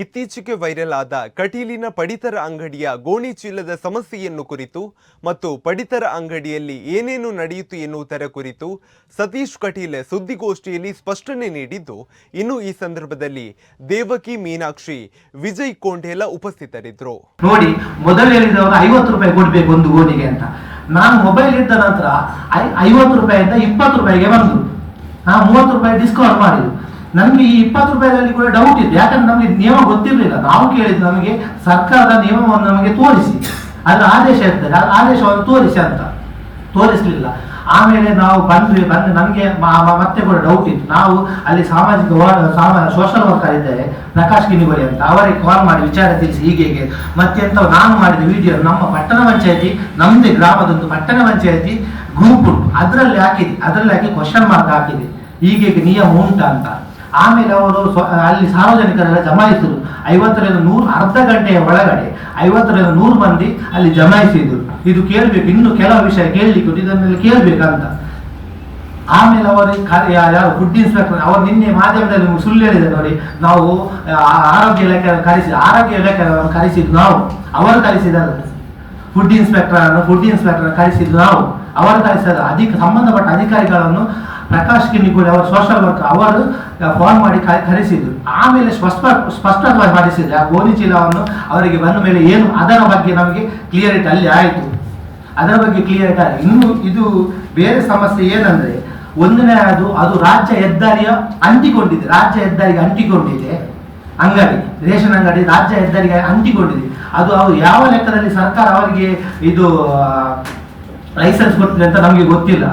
ಇತ್ತೀಚೆಗೆ ವೈರಲ್ ಆದ ಕಟೀಲಿನ ಪಡಿತರ ಅಂಗಡಿಯ ಗೋಣಿ ಚೀಲದ ಸಮಸ್ಯೆಯನ್ನು ಕುರಿತು ಮತ್ತು ಪಡಿತರ ಅಂಗಡಿಯಲ್ಲಿ ಏನೇನು ನಡೆಯಿತು ಎನ್ನುವುದರ ಕುರಿತು ಸತೀಶ್ ಕಟೀಲ್ ಸುದ್ದಿಗೋಷ್ಠಿಯಲ್ಲಿ ಸ್ಪಷ್ಟನೆ ನೀಡಿದ್ದು, ಇನ್ನು ಈ ಸಂದರ್ಭದಲ್ಲಿ ದೇವಕಿ ಮೀನಾಕ್ಷಿ, ವಿಜಯ್ ಕೋಂಡೇಲ ಉಪಸ್ಥಿತರಿದ್ದರು. ನೋಡಿ, ಮೊದಲು ಹೇಳಿದವರು ಐವತ್ತು ರೂಪಾಯಿ ಕೊಡ್ಬೇಕು ಒಂದು ಗೋಣಿಗೆ ಅಂತ. ನಾನು ಮೊಬೈಲ್ ಇದ್ದ ನಂತರ ಐವತ್ತು ರೂಪಾಯಿಂದ ಇಪ್ಪತ್ತು ರೂಪಾಯಿಗೆ ಬಂದು ಮೂವತ್ತು ರೂಪಾಯಿ ಡಿಸ್ಕೌಂಟ್ ಮಾಡಿದ್ರು ನಮಗೆ ಈ ಇಪ್ಪತ್ತು ರೂಪಾಯಿದಲ್ಲಿ ಕೂಡ ಡೌಟ್ ಇದೆ ಯಾಕಂದ್ರೆ ನಮಗೆ ನಿಯಮ ಗೊತ್ತಿರಲಿಲ್ಲ. ನಾವು ಕೇಳಿದ್ದು ನಮಗೆ ಸರ್ಕಾರದ ನಿಯಮವನ್ನು ನಮಗೆ ತೋರಿಸಿ. ಅದರ ಆದೇಶ ಇರ್ತದೆ. ಆ ಆದೇಶವನ್ನು ತೋರಿಸಿ ಅಂತ. ತೋರಿಸಲಿಲ್ಲ. ಆಮೇಲೆ ನಾವು ಬಂದ್ವಿ. ಬಂದು ನಮಗೆ ಮತ್ತೆ ಕೂಡ ಡೌಟ್ ಇತ್ತು. ನಾವು ಅಲ್ಲಿ ಸಾಮಾಜಿಕ ಸೋಷಲ್ ವರ್ಕರ್ ಇದ್ದಾರೆ. ಪ್ರಕಾಶ್ ಕಿನಿಗೋಳಿ ಅಂತ. ಅವರಿಗೆ ಕಾಲ್ ಮಾಡಿ ವಿಚಾರ ತಿಳಿಸಿ ಹೀಗೆ ಹೀಗೆ ಮತ್ತೆಂತ ನಾನು ಮಾಡಿದ ವಿಡಿಯೋ ನಮ್ಮ ಪಟ್ಟಣ ಪಂಚಾಯತಿ ನಮ್ಮದೇ ಗ್ರಾಮದೊಂದು ಪಟ್ಟಣ ಪಂಚಾಯತಿ ಗ್ರೂಪ್ ಉಂಟು. ಅದರಲ್ಲಿ ಹಾಕಿದೆ. ಅದರಲ್ಲಿ ಹಾಕಿ ಕ್ವಶನ್ ಮಾರ್ಕ್ ಹಾಕಿದೆ. ಹೀಗೆ ನಿಯಮ ಉಂಟಾ ಅಂತ ಆಮೇಲೆ ಅವರು ಅಲ್ಲಿ ಸಾರ್ವಜನಿಕರೆಲ್ಲ ಜಮಾಯಿಸಿದ್ರು. ಐವತ್ತರಿಂದ ನೂರು, ಅರ್ಧ ಗಂಟೆಯ ಒಳಗಡೆ ಐವತ್ತರಿಂದ ನೂರು ಮಂದಿ ಅಲ್ಲಿ ಜಮಾಯಿಸಿದ್ರು. ಇದು ಕೇಳಬೇಕು, ಇನ್ನು ಕೆಲವು ವಿಷಯ ಕೇಳಲಿಕ್ಕೆ ಇದನ್ನೆಲ್ಲ ಕೇಳಬೇಕಂತ. ಆಮೇಲೆ ಅವರು ಯಾರು ಫುಡ್ ಇನ್ಸ್ಪೆಕ್ಟರ್ ಅವರು ನಿನ್ನೆ ಮಾಧ್ಯಮದಲ್ಲಿ ಸುಳ್ಳು ಹೇಳಿದೆ ನೋಡಿ. ನಾವು ಆರೋಗ್ಯ ಇಲಾಖೆ ಕರೆಸಿ, ಆರೋಗ್ಯ ಇಲಾಖೆ ಕರೆಸಿದ್ದು ನಾವು, ಅವರು ಕರೆಸಿದ್ದಾರೆ. ಫುಡ್ ಇನ್ಸ್ಪೆಕ್ಟರ್ ಫುಡ್ ಇನ್ಸ್ಪೆಕ್ಟರ್ ಕರೆಸಿದ್ದು ನಾವು. ಅವರು ಕರೆಸಿದ ಅಧಿಕ, ಸಂಬಂಧಪಟ್ಟ ಅಧಿಕಾರಿಗಳನ್ನು ಪ್ರಕಾಶ್ ಕಿನ್ನಿಗೂಡಿ ಅವರು ಸೋಷಲ್ ವರ್ಕ್ ಅವರು ಫೋನ್ ಮಾಡಿ ಕರೆಸಿದ್ರು. ಆಮೇಲೆ ಸ್ಪಷ್ಟ ಸ್ಪಷ್ಟಪಡಿಸಿದ್ರೆ ಆ ಗೋಲಿ ಚೀಲವನ್ನು ಅವರಿಗೆ ಬಂದ ಮೇಲೆ ಏನು ಅದರ ಬಗ್ಗೆ ನಮಗೆ ಕ್ಲಿಯರಿಟಿ ಅಲ್ಲಿ ಆಯಿತು. ಅದರ ಬಗ್ಗೆ ಕ್ಲಿಯರ್ ಆಗಿ. ಇನ್ನು ಇದು ಬೇರೆ ಸಮಸ್ಯೆ ಏನಂದ್ರೆ ಒಂದನೇ ಅದು ಅದು ರಾಜ್ಯ ಹೆದ್ದಾರಿಯ ಅಂಟಿಕೊಂಡಿದೆ. ರಾಜ್ಯ ಹೆದ್ದಾರಿಗೆ ಅಂಟಿಕೊಂಡಿದೆ. ಅಂಗಡಿ, ರೇಷನ್ ಅಂಗಡಿ ರಾಜ್ಯ ಹೆದ್ದಾರಿಗೆ ಅಂಟಿಕೊಂಡಿದೆ. ಅದು ಅವರು ಯಾವ ಲೆಕ್ಕದಲ್ಲಿ ಸರ್ಕಾರ ಅವರಿಗೆ ಇದು ಲೈಸೆನ್ಸ್ ಕೊಡ್ತಿದೆ ಅಂತ ನಮಗೆ ಗೊತ್ತಿಲ್ಲ.